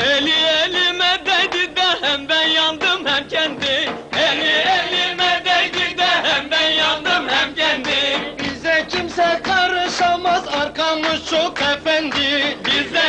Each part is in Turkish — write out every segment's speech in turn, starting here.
Eli elime değdi de hem ben yandım hem kendi. Eli elime değdi de hem ben yandım hem kendi. Bize kimse karışamaz arkamız çok efendi. Bize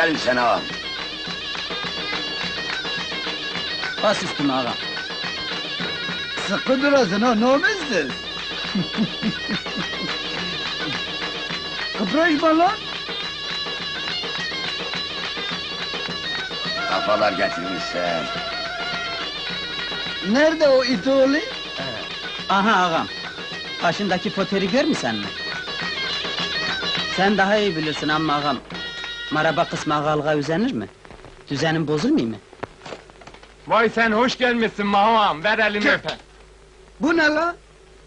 Hoş geldin sen ağam. Bas üstüme ağam. Sıkı durasın ha ne olmazsın? Kıpraşma lan! Kafalar getirmişsen. Nerede o it oğlu? Aha ağam. Başındaki foteri görmüsen mi? Sen daha iyi bilirsin ama ağam. Maraba kısmı ağalığa üzenir mi? Düzenin bozulmuyor mu? Vay sen hoş gelmişsin Mahoam, ver elini öpe. Bu ne la?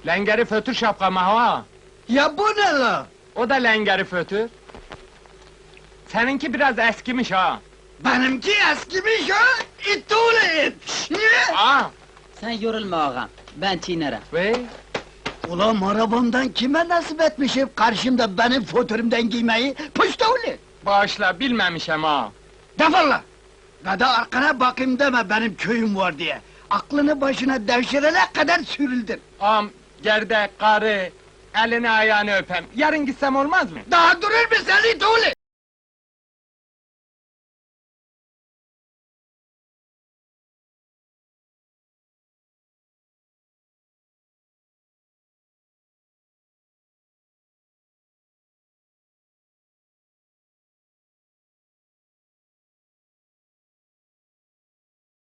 Lengeri fötür şapka Mahoa. Ya bu ne la? O da lengeri fötür. Seninki biraz eskimiş ha. Benimki eskimiş ha! İt oğlu it! Niye? Aa, Sen yorulma ağam. Ben çiğnerim. ve Ulan arabamdan kime nasip etmişim karşımda benim fotoğrafımdan giymeyi? Puşta oğlu! Bağışla bilmemişim ha. Defol la! Gada arkana bakayım deme benim köyüm var diye. Aklını başına devşirene kadar sürüldün. Am, gerde, karı, elini ayağını öpem. Yarın gitsem olmaz mı? Daha durur mu sen it oğlu?